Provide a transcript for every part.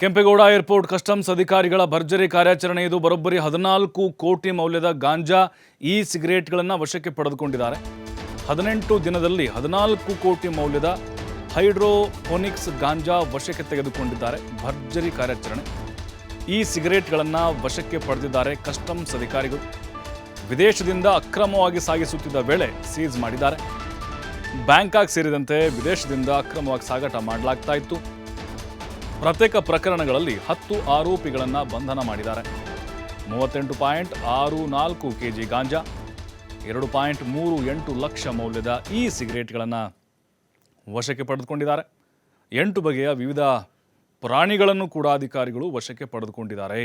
Kempegowda airport customs ಅಧಿಕಾರಿಗಳ ಭರ್ಜರಿ ಕಾರ್ಯಾಚರಣೆ ಇದು. ಬರೋಬ್ಬರಿ ಹದಿನಾಲ್ಕು ಕೋಟಿ ಮೌಲ್ಯದ ಗಾಂಜಾ ಇ ಸಿಗರೇಟ್ಗಳನ್ನು ವಶಕ್ಕೆ ಪಡೆದುಕೊಂಡಿದ್ದಾರೆ. ಹದಿನೆಂಟು ದಿನದಲ್ಲಿ ಹದಿನಾಲ್ಕು ಕೋಟಿ ಮೌಲ್ಯದ ಹೈಡ್ರೋಫೋನಿಕ್ಸ್ ಗಾಂಜಾ ವಶಕ್ಕೆ ತೆಗೆದುಕೊಂಡಿದ್ದಾರೆ. ಭರ್ಜರಿ ಕಾರ್ಯಾಚರಣೆ. ಈ ಸಿಗರೇಟ್ಗಳನ್ನು ವಶಕ್ಕೆ ಪಡೆದಿದ್ದಾರೆ ಕಸ್ಟಮ್ಸ್ ಅಧಿಕಾರಿಗಳು. ವಿದೇಶದಿಂದ ಅಕ್ರಮವಾಗಿ ಸಾಗಿಸುತ್ತಿದ್ದ ವೇಳೆ ಸೀಸ್ ಮಾಡಿದ್ದಾರೆ. ಬ್ಯಾಂಕಾಕ್ ಸೇರಿದಂತೆ ವಿದೇಶದಿಂದ ಅಕ್ರಮವಾಗಿ ಸಾಗಾಟ ಮಾಡಲಾಗ್ತಾ ಇತ್ತು. ಪ್ರತ್ಯೇಕ ಪ್ರಕರಣಗಳಲ್ಲಿ ಹತ್ತು ಆರೋಪಿಗಳನ್ನು ಬಂಧನ ಮಾಡಿದ್ದಾರೆ. ಮೂವತ್ತೆಂಟು ಪಾಯಿಂಟ್ ಆರು ನಾಲ್ಕು ಕೆ ಜಿ ಗಾಂಜಾ, ಎರಡು ಪಾಯಿಂಟ್ ಮೂರು ಎಂಟು ಲಕ್ಷ ಮೌಲ್ಯದ ಈ ಸಿಗರೇಟ್ಗಳನ್ನು ವಶಕ್ಕೆ ಪಡೆದುಕೊಂಡಿದ್ದಾರೆ. ಎಂಟು ಬಗೆಯ ವಿವಿಧ ಪ್ರಾಣಿಗಳನ್ನು ಕೂಡ ಅಧಿಕಾರಿಗಳು ವಶಕ್ಕೆ ಪಡೆದುಕೊಂಡಿದ್ದಾರೆ.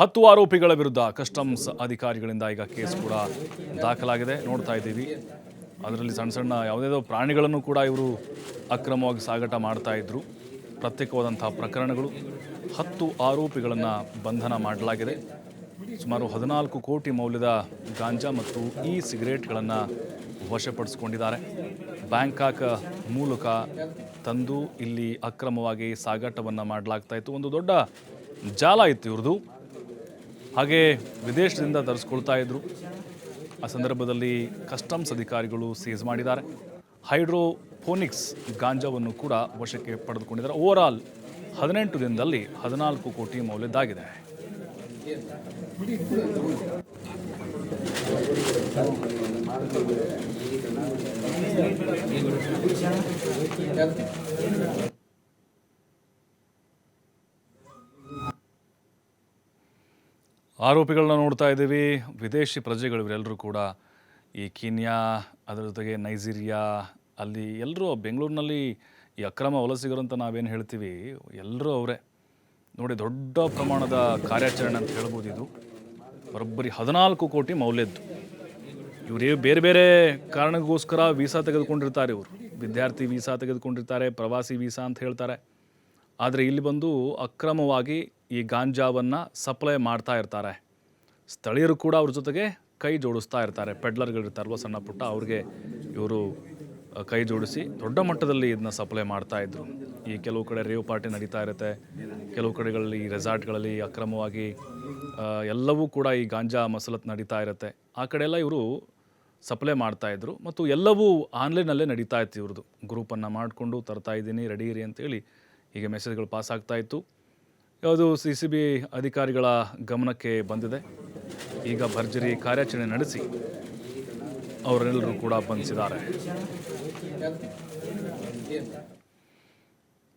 ಹತ್ತು ಆರೋಪಿಗಳ ವಿರುದ್ಧ ಕಸ್ಟಮ್ಸ್ ಅಧಿಕಾರಿಗಳಿಂದ ಈಗ ಕೇಸ್ ಕೂಡ ದಾಖಲಾಗಿದೆ. ನೋಡ್ತಾ ಇದ್ದೀವಿ. ಅದರಲ್ಲಿ ಸಣ್ಣ ಸಣ್ಣ ಯಾವುದೇದೋ ಪ್ರಾಣಿಗಳನ್ನು ಕೂಡ ಇವರು ಅಕ್ರಮವಾಗಿ ಸಾಗಾಟ ಮಾಡ್ತಾ ಇದ್ರು. ಪ್ರತ್ಯೇಕವಾದಂತಹ ಪ್ರಕರಣಗಳು ಹತ್ತು ಆರೋಪಿಗಳನ್ನು ಬಂಧನ ಮಾಡಲಾಗಿದೆ. ಸುಮಾರು ಹದಿನಾಲ್ಕು ಕೋಟಿ ಮೌಲ್ಯದ ಗಾಂಜಾ ಮತ್ತು ಇ ಸಿಗರೇಟ್ಗಳನ್ನು ವಶಪಡಿಸಿಕೊಂಡಿದ್ದಾರೆ. ಬ್ಯಾಂಕಾಕ್ ಮೂಲಕ ತಂದು ಇಲ್ಲಿ ಅಕ್ರಮವಾಗಿ ಸಾಗಾಟವನ್ನು ಮಾಡಲಾಗ್ತಾ ಇತ್ತು. ಒಂದು ದೊಡ್ಡ ಜಾಲ ಇತ್ತು ಇವ್ರದ್ದು ಹಾಗೆ ವಿದೇಶದಿಂದ ತರಿಸ್ಕೊಳ್ತಾ ಇದ್ರು. ಆ ಸಂದರ್ಭದಲ್ಲಿ ಕಸ್ಟಮ್ಸ್ ಅಧಿಕಾರಿಗಳು ಸೀಸ್ ಮಾಡಿದ್ದಾರೆ. ಹೈಡ್ರೋಫೋನಿಕ್ಸ್ ಗಾಂಜಾವನ್ನು ಕೂಡ ವಶಕ್ಕೆ ಪಡೆದುಕೊಂಡಿದ್ದಾರೆ. ಓವರ್ ಆಲ್ ಹದಿನೆಂಟು ದಿನದಲ್ಲಿ ಹದಿನಾಲ್ಕು ಕೋಟಿ ಮೌಲ್ಯದ್ದಾಗಿದೆ. ಆರೋಪಿಗಳನ್ನ ನೋಡ್ತಾ ಇದ್ದೀವಿ. ವಿದೇಶಿ ಪ್ರಜೆಗಳು ಇವರೆಲ್ಲರೂ ಕೂಡ ಈ ಕೀನ್ಯಾ, ಅದರ ಜೊತೆಗೆ ನೈಜೀರಿಯಾ, ಅಲ್ಲಿ ಎಲ್ಲರೂ ಬೆಂಗಳೂರಿನಲ್ಲಿ ಈ ಅಕ್ರಮ ವಲಸಿಗರು ಅಂತ ನಾವೇನು ಹೇಳ್ತೀವಿ ಎಲ್ಲರೂ ಅವರೇ. ನೋಡಿ, ದೊಡ್ಡ ಪ್ರಮಾಣದ ಕಾರ್ಯಾಚರಣೆ ಅಂತ ಹೇಳ್ಬೋದು ಇದು. ಬರೋಬ್ಬರಿ ಹದಿನಾಲ್ಕು ಕೋಟಿ ಮೌಲ್ಯದ್ದು. ಇವರೇ ಬೇರೆ ಬೇರೆ ಕಾರಣಕ್ಕೋಸ್ಕರ ವೀಸಾ ತೆಗೆದುಕೊಂಡಿರ್ತಾರೆ ಇವರು. ವಿದ್ಯಾರ್ಥಿ ವೀಸಾ ತೆಗೆದುಕೊಂಡಿರ್ತಾರೆ, ಪ್ರವಾಸಿ ವೀಸಾ ಅಂತ ಹೇಳ್ತಾರೆ. ಆದರೆ ಇಲ್ಲಿ ಬಂದು ಅಕ್ರಮವಾಗಿ ಈ ಗಾಂಜಾವನ್ನು ಸಪ್ಲೈ ಮಾಡ್ತಾ ಇರ್ತಾರೆ. ಸ್ಥಳೀಯರು ಕೂಡ ಅವ್ರ ಜೊತೆಗೆ ಕೈ ಜೋಡಿಸ್ತಾ ಇರ್ತಾರೆ. ಪೆಡ್ಲರ್ಗಳಿರ್ತಾರಲ್ವ ಸಣ್ಣ ಪುಟ್ಟ, ಅವ್ರಿಗೆ ಇವರು ಕೈ ಜೋಡಿಸಿ ದೊಡ್ಡ ಮಟ್ಟದಲ್ಲಿ ಇದನ್ನ ಸಪ್ಲೈ ಮಾಡ್ತಾ ಇದ್ರು. ಈ ಕೆಲವು ಕಡೆ ರೇವ್ ಪಾರ್ಟಿ ನಡೀತಾ ಇರುತ್ತೆ. ಕೆಲವು ಕಡೆಗಳಲ್ಲಿ ಈ ರೆಸಾರ್ಟ್ಗಳಲ್ಲಿ ಅಕ್ರಮವಾಗಿ ಎಲ್ಲವೂ ಕೂಡ ಈ ಗಾಂಜಾ ಮಸಲತ್ ನಡೀತಾ ಇರುತ್ತೆ. ಆ ಕಡೆ ಎಲ್ಲ ಇವರು ಸಪ್ಲೈ ಮಾಡ್ತಾ ಇದ್ರು ಮತ್ತು ಎಲ್ಲವೂ ಆನ್ಲೈನಲ್ಲೇ ನಡೀತಾ ಇತ್ತು ಇವ್ರದ್ದು. ಗ್ರೂಪನ್ನು ಮಾಡಿಕೊಂಡು ತರ್ತಾ ಇದ್ದೀನಿ, ರೆಡಿ ಇರಿ ಅಂತೇಳಿ ಹೀಗೆ ಮೆಸೇಜ್ಗಳು ಪಾಸ್ ಆಗ್ತಾ ಇತ್ತು. ಯಾವುದು ಸಿ ಸಿ ಬಿ ಅಧಿಕಾರಿಗಳ ಗಮನಕ್ಕೆ ಬಂದಿದೆ. ಈಗ ಭರ್ಜರಿ ಕಾರ್ಯಾಚರಣೆ ನಡೆಸಿ ಅವರೆಲ್ಲರೂ ಕೂಡ ಬಂಧಿಸಿದ್ದಾರೆ.